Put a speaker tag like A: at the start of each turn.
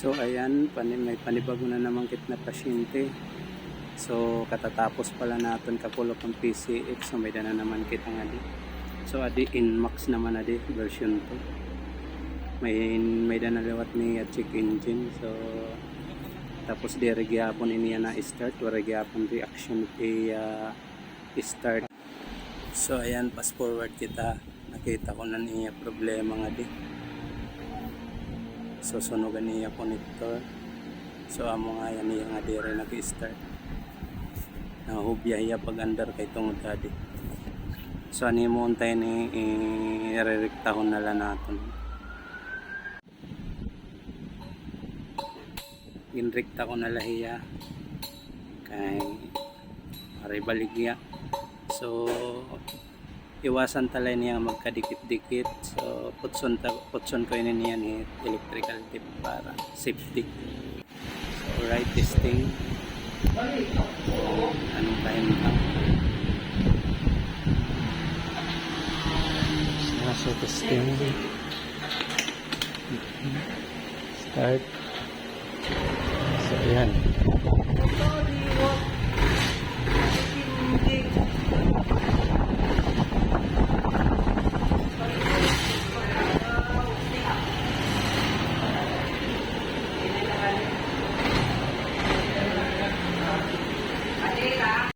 A: So ayan, may panibago na naman kit na pasyente. So katatapos pala natin kapulok ng PCX, so may dana naman kita nga di. So adi Inmax naman adi version 2. May may dana lewat ni check engine. So tapos di gyapon iniya na start, wala gyapon reaction kay uh, start. So ayan, fast forward kita. Nakita ko na niya problema nga di susunugan niya connector so amo nga yan niya nga dire nag-start nahubya hiya pag under kay tungod adi so ani mo untay ni irerektahon na lang natin? Ginrekta ko na lahiya kay aray baligya so iwasan talay niya magkadikit-dikit. So putson, ta, putson ko yun niya ni electrical tip para safety. So right testing anong time pa so testing. Start. So yan